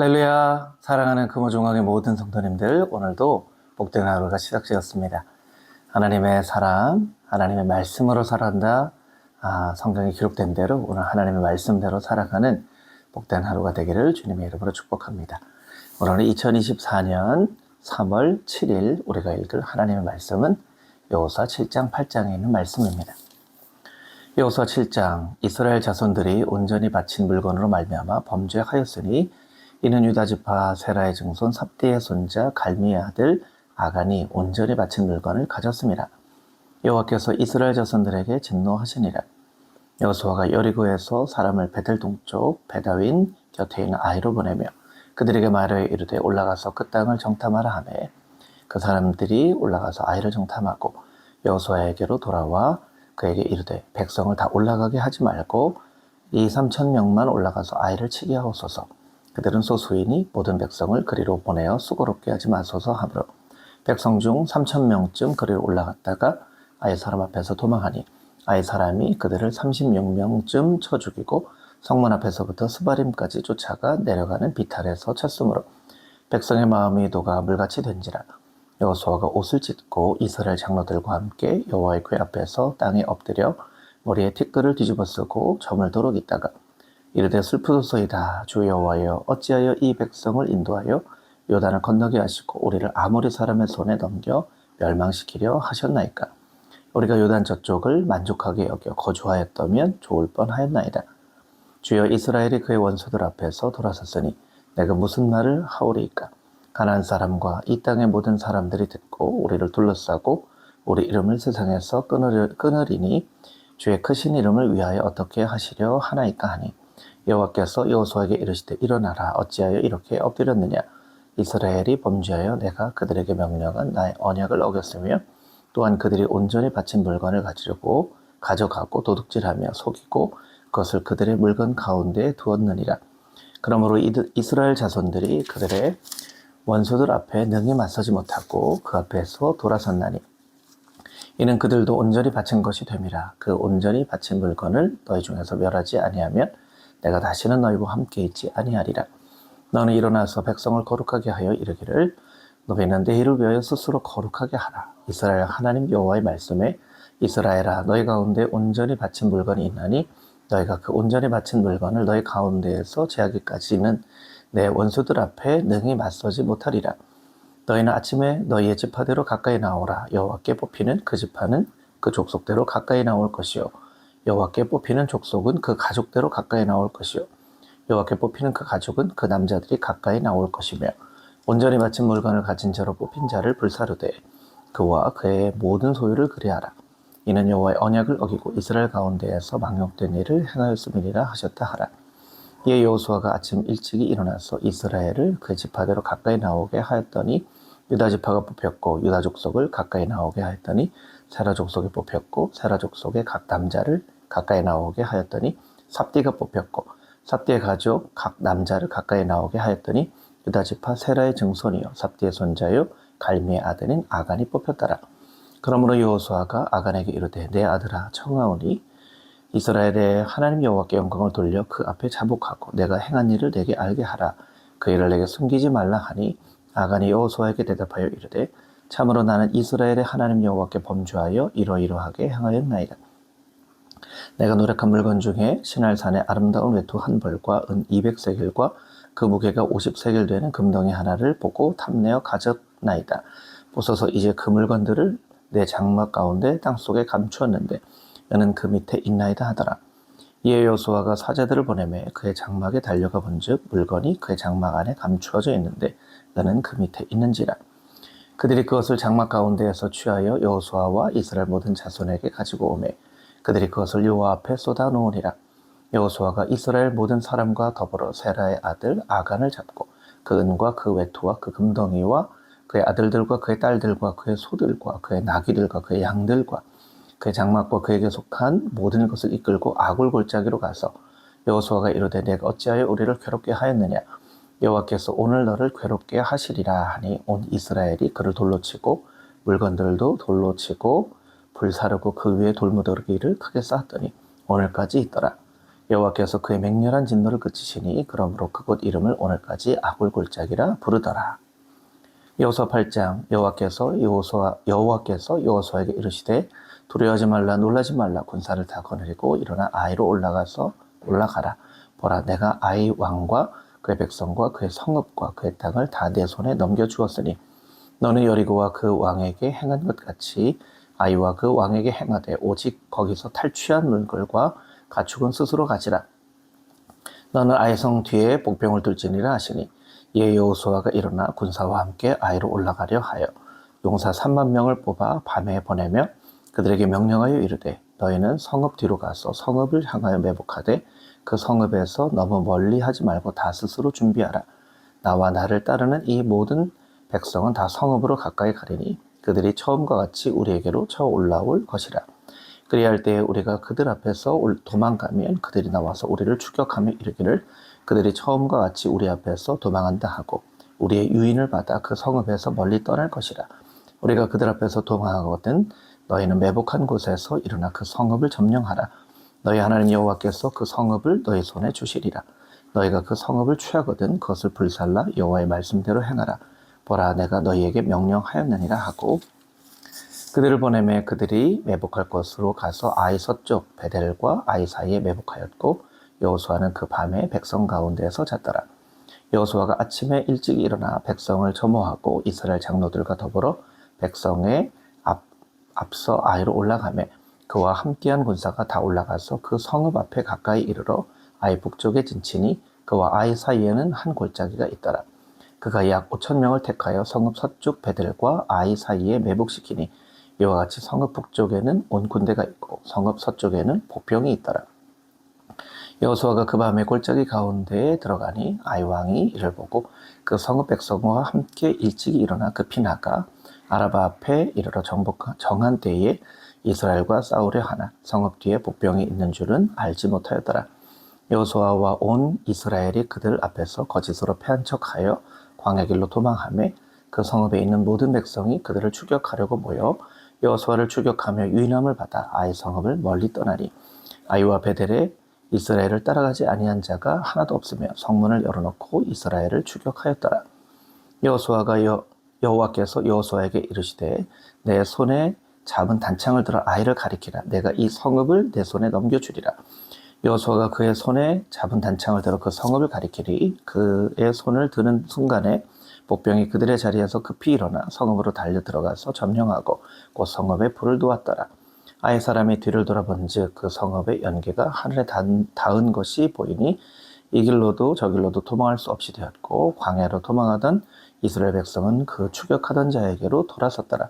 할렐루야 사랑하는 금호종학의 모든 성도님들 오늘도 복된 하루가 시작되었습니다. 하나님의 사랑, 하나님의 말씀으로 살아간다. 아, 성경에 기록된 대로 오늘 하나님의 말씀대로 살아가는 복된 하루가 되기를 주님의 이름으로 축복합니다. 오늘은 2024년 3월 7일 우리가 읽을 하나님의 말씀은 여호수아 7장 8장에 있는 말씀입니다. 여호수아 7장 이스라엘 자손들이 온전히 바친 물건으로 말미암아 범죄하였으니 이는 유다 지파 세라의 증손 삽디의 손자 갈미의 아들 아간이 온전히 바친 물건을 가졌습니다. 여호와께서 이스라엘 자손들에게 진노하시니라. 여호수아가 여리고에서 사람을 베델 동쪽 베다윈 곁에 있는 아이로 보내며 그들에게 말하여 이르되 올라가서 그 땅을 정탐하라 하매 그 사람들이 올라가서 아이를 정탐하고 여호수아에게로 돌아와 그에게 이르되 백성을 다 올라가게 하지 말고 이 삼천 명만 올라가서 아이를 치게 하옵소서. 그들은 소수이니 모든 백성을 그리로 보내어 수고롭게 하지 마소서 하므로 백성 중 삼천 명쯤 그리로 올라갔다가 아이 사람 앞에서 도망하니 아이 사람이 그들을 36명쯤 쳐 죽이고 성문 앞에서부터 스바림까지 쫓아가 내려가는 비탈에서 쳤으므로 백성의 마음이 녹아 물같이 된지라 여호수아가 옷을 찢고 이스라엘 장로들과 함께 여호와의 궤 앞에서 땅에 엎드려 머리에 티끌을 뒤집어 쓰고 점을 도록 있다가 이르되 슬프소서이다. 주 여호와여 어찌하여 이 백성을 인도하여 요단을 건너게 하시고 우리를 아모리 사람의 손에 넘겨 멸망시키려 하셨나이까? 우리가 요단 저쪽을 만족하게 여겨 거주하였다면 좋을 뻔하였나이다. 주여 이스라엘이 그의 원수들 앞에서 돌아섰으니 내가 무슨 말을 하오리이까? 가나안 사람과 이 땅의 모든 사람들이 듣고 우리를 둘러싸고 우리 이름을 세상에서 끊으리니 주의 크신 이름을 위하여 어떻게 하시려 하나이까 하니 여호와께서 여호수아에게 이르시되 일어나라. 어찌하여 이렇게 엎드렸느냐? 이스라엘이 범죄하여 내가 그들에게 명령한 나의 언약을 어겼으며 또한 그들이 온전히 바친 물건을 가지려고 가져가고 도둑질하며 속이고 그것을 그들의 물건 가운데에 두었느니라. 그러므로 이스라엘 자손들이 그들의 원수들 앞에 능히 맞서지 못하고 그 앞에서 돌아섰나니 이는 그들도 온전히 바친 것이 됨이라. 그 온전히 바친 물건을 너희 중에서 멸하지 아니하면 내가 다시는 너희와 함께 있지 아니하리라 너는 일어나서 백성을 거룩하게 하여 이르기를 너희는 내 일을 위하여 스스로 거룩하게 하라 이스라엘 하나님 여호와의 말씀에 이스라엘아 너희 가운데 온전히 바친 물건이 있나니 너희가 그 온전히 바친 물건을 너희 가운데에서 제하기까지는 내 원수들 앞에 능히 맞서지 못하리라. 너희는 아침에 너희의 지파대로 가까이 나오라. 여호와께 뽑히는 그 지파는 그 족속대로 가까이 나올 것이요. 여호와께 뽑히는 족속은 그 가족대로 가까이 나올 것이요. 여호와께 뽑히는 그 가족은 그 남자들이 가까이 나올 것이며 온전히 바친 물건을 가진 자로 뽑힌 자를 불사르되 그와 그의 모든 소유를 그리하라. 이는 여호와의 언약을 어기고 이스라엘 가운데에서 망령된 일을 행하였음이니라 하셨다 하라. 이에 여호수아가 아침 일찍이 일어나서 이스라엘을 그 지파대로 가까이 나오게 하였더니 유다 지파가 뽑혔고 유다 족속을 가까이 나오게 하였더니 세라 족속이 뽑혔고 세라 족속의 각 남자를 가까이 나오게 하였더니 삽디가 뽑혔고 삽디의 가족 각 남자를 가까이 나오게 하였더니 유다 지파 세라의 증손이요 삽디의 손자요 갈미의 아들인 아간이 뽑혔더라. 그러므로 여호수아가 아간에게 이르되 내 아들아 청하오니 이스라엘의 하나님 여호와께 영광을 돌려 그 앞에 자복하고 내가 행한 일을 내게 알게 하라. 그 일을 내게 숨기지 말라 하니 아간이 여호수아에게 대답하여 이르되 참으로 나는 이스라엘의 하나님 여호와께 범죄하여 이러이러하게 행하였나이다. 내가 노력한 물건 중에 신할산의 아름다운 외투 한 벌과 은 200세겔과 그 무게가 50세겔 되는 금덩이 하나를 보고 탐내어 가졌나이다. 보소서 이제 그 물건들을 내 장막 가운데 땅속에 감추었는데 너는 그 밑에 있나이다 하더라. 이에 여호수아가 사제들을 보내매 그의 장막에 달려가 본즉 물건이 그의 장막 안에 감추어져 있는데 너는 그 밑에 있는지라. 그들이 그것을 장막 가운데에서 취하여 여호수아와 이스라엘 모든 자손에게 가지고 오매 그들이 그것을 여호와 앞에 쏟아 놓으니라. 여호수아가 이스라엘 모든 사람과 더불어 세라의 아들 아간을 잡고 그 은과 그 외투와 그 금덩이와 그의 아들들과 그의 딸들과 그의 소들과 그의 나귀들과 그의 양들과 그의 장막과 그에게 속한 모든 것을 이끌고 아굴 골짜기로 가서 여호수아가 이르되 내가 어찌하여 우리를 괴롭게 하였느냐 여호와께서 오늘 너를 괴롭게 하시리라 하니 온 이스라엘이 그를 돌로 치고 물건들도 돌로 치고 불사르고 그 위에 돌무더기를 크게 쌓았더니 오늘까지 있더라. 여호와께서 그의 맹렬한 진노를 그치시니 그러므로 그곳 이름을 오늘까지 아굴골짜기라 부르더라. 여호수아 8장 여호와께서 여호수아 여호와께서 여호수아에게 이르시되 두려워하지 말라 놀라지 말라. 군사를 다 거느리고 일어나 아이로 올라가서 올라가라. 보라 내가 아이 왕과 그의 백성과 그의 성읍과 그의 땅을 다 내 손에 넘겨 주었으니 너는 여리고와 그 왕에게 행한 것 같이 아이와 그 왕에게 행하되 오직 거기서 탈취한 물걸과 가축은 스스로 가지라. 너는 아이성 뒤에 복병을 둘지니라 하시니 이에 여호수아가 일어나 군사와 함께 아이로 올라가려 하여 용사 3만 명을 뽑아 밤에 보내며 그들에게 명령하여 이르되 너희는 성읍 뒤로 가서 성읍을 향하여 매복하되 그 성읍에서 너무 멀리 하지 말고 다 스스로 준비하라. 나와 나를 따르는 이 모든 백성은 다 성읍으로 가까이 가리니 그들이 처음과 같이 우리에게로 쳐 올라올 것이라. 그리할 때에 우리가 그들 앞에서 올- 도망가면 그들이 나와서 우리를 추격하며 이르기를 그들이 처음과 같이 우리 앞에서 도망한다 하고 우리의 유인을 받아 그 성읍에서 멀리 떠날 것이라. 우리가 그들 앞에서 도망하거든 너희는 매복한 곳에서 일어나 그 성읍을 점령하라. 너희 하나님 여호와께서 그 성읍을 너희 손에 주시리라. 너희가 그 성읍을 취하거든 그것을 불살라 여호와의 말씀대로 행하라 보라 내가 너희에게 명령하였느니라 하고 그들을 보내매 그들이 매복할 곳으로 가서 아이 서쪽 베델과 아이 사이에 매복하였고 여호수아는 그 밤에 백성 가운데에서 잤더라. 여호수아가 아침에 일찍 일어나 백성을 점호하고 이스라엘 장로들과 더불어 백성의 앞, 앞서 아이로 올라가매 그와 함께한 군사가 다 올라가서 그 성읍 앞에 가까이 이르러 아이 북쪽에 진치니 그와 아이 사이에는 한 골짜기가 있더라. 그가 약 5천 명을 택하여 성읍 서쪽 베델과 아이 사이에 매복시키니 이와 같이 성읍 북쪽에는 온 군대가 있고 성읍 서쪽에는 복병이 있더라. 여호수아가 그 밤에 골짜기 가운데에 들어가니 아이 왕이 이를 보고 그 성읍 백성과 함께 일찍 일어나 급히 나가 아라바 앞에 이르러 정복, 정한 때에 이스라엘과 싸우려 하나 성읍 뒤에 복병이 있는 줄은 알지 못하였더라. 여호수아와 온 이스라엘이 그들 앞에서 거짓으로 패한 척하여 광야 길로 도망하며 그 성읍에 있는 모든 백성이 그들을 추격하려고 모여 여호수아를 추격하며 유인함을 받아 아이 성읍을 멀리 떠나니 아이와 베델에 이스라엘을 따라가지 아니한 자가 하나도 없으며 성문을 열어놓고 이스라엘을 추격하였더라. 여호수아가 여, 여호와께서 여호수아에게 이르시되 내 손에 잡은 단창을 들어 아이를 가리키라. 내가 이 성읍을 내 손에 넘겨주리라 여호수아가 그의 손에 잡은 단창을 들어 그 성읍을 가리키리 그의 손을 드는 순간에 복병이 그들의 자리에서 급히 일어나 성읍으로 달려 들어가서 점령하고 곧 성읍에 불을 두었더라. 아이 사람이 뒤를 돌아본즉 그 성읍의 연계가 하늘에 닿은, 닿은 것이 보이니 이 길로도 저 길로도 도망할 수 없이 되었고 광야로 도망하던 이스라엘 백성은 그 추격하던 자에게로 돌아섰더라.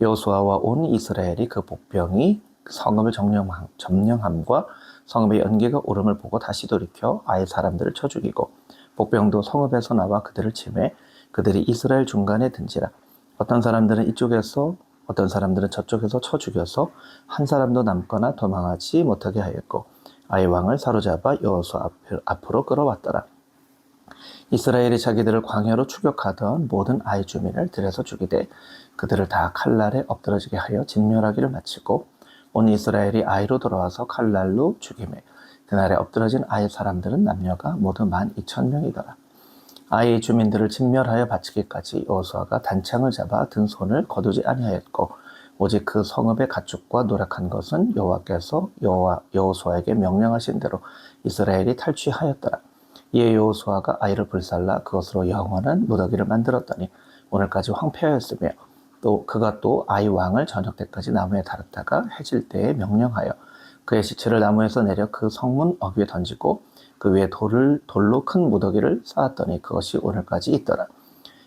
여호수아와 온 이스라엘이 그 복병이 성읍을 점령함, 점령함과 성읍의 연계가 오름을 보고 다시 돌이켜 아예 사람들을 쳐 죽이고 복병도 성읍에서 나와 그들을 침해 그들이 이스라엘 중간에 든지라. 어떤 사람들은 이쪽에서 어떤 사람들은 저쪽에서 쳐 죽여서 한 사람도 남거나 도망하지 못하게 하였고 아이 왕을 사로잡아 여호수아 앞- 앞으로 끌어왔더라. 이스라엘이 자기들을 광야로 추격하던 모든 아이 주민을 들여서 죽이되 그들을 다 칼날에 엎드러지게 하여 진멸하기를 마치고 온 이스라엘이 아이로 돌아와서 칼날로 죽임에 그날에 엎드러진 아이 사람들은 남녀가 모두 만 이천 명이더라. 아이 주민들을 진멸하여 바치기까지 여호수아가 단창을 잡아 든 손을 거두지 아니하였고 오직 그 성읍의 가축과 노력한 것은 여호와께서 여호와 여호수아에게 명령하신 대로 이스라엘이 탈취하였더라. 이에 여호수아가 아이를 불살라 그것으로 영원한 무더기를 만들었더니 오늘까지 황폐하였으며 또 그가 또 아이 왕을 저녁 때까지 나무에 달았다가 해질 때에 명령하여 그의 시체를 나무에서 내려 그 성문 어귀에 던지고 그 위에 돌을 돌로 큰 무더기를 쌓았더니 그것이 오늘까지 있더라.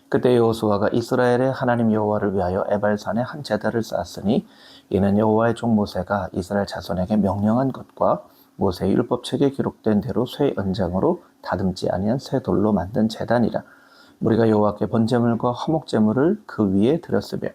그때 여호수아가 이스라엘의 하나님 여호와를 위하여 에발산에 한 제단을 쌓았으니 이는 여호와의 종 모세가 이스라엘 자손에게 명령한 것과 모세의 율법책에 기록된 대로 쇠 연장으로 다듬지 아니한 새 돌로 만든 제단이라. 우리가 여호와께 번제물과 화목제물을 그 위에 드렸으며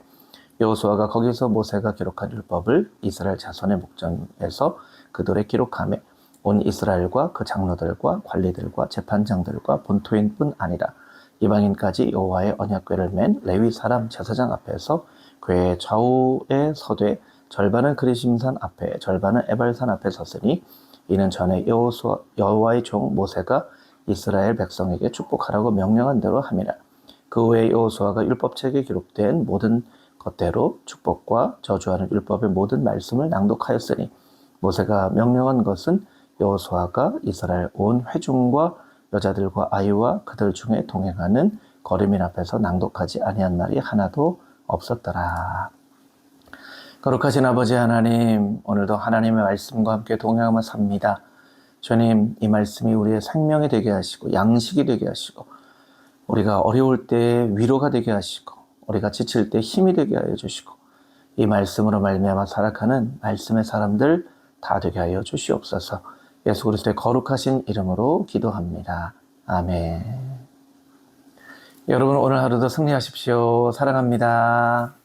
여호수아가 거기서 모세가 기록한 율법을 이스라엘 자손의 목전에서 그 돌에 기록하며 온 이스라엘과 그 장로들과 관리들과 재판장들과 본토인뿐 아니라 이방인까지 여호와의 언약궤를 맨 레위 사람 제사장 앞에서 궤의 좌우에 서되 절반은 그리심산 앞에 절반은 에발산 앞에 섰으니 이는 전에 여호수아, 여호와의 종 모세가 이스라엘 백성에게 축복하라고 명령한 대로 함이라. 그 후에 여호수아가 율법책에 기록된 모든 것대로 축복과 저주하는 율법의 모든 말씀을 낭독하였으니 모세가 명령한 것은 여호수아가 이스라엘 온 회중과 여자들과 아이와 그들 중에 동행하는 거리민 앞에서 낭독하지 아니한 말이 하나도 없었더라. 거룩하신 아버지 하나님, 오늘도 하나님의 말씀과 함께 동행하며 삽니다. 주님, 이 말씀이 우리의 생명이 되게 하시고 양식이 되게 하시고 우리가 어려울 때 위로가 되게 하시고 우리가 지칠 때 힘이 되게 하여 주시고 이 말씀으로 말미암아 살아가는 말씀의 사람들 다 되게 하여 주시옵소서. 예수 그리스도의 거룩하신 이름으로 기도합니다. 아멘. 여러분 오늘 하루도 승리하십시오. 사랑합니다.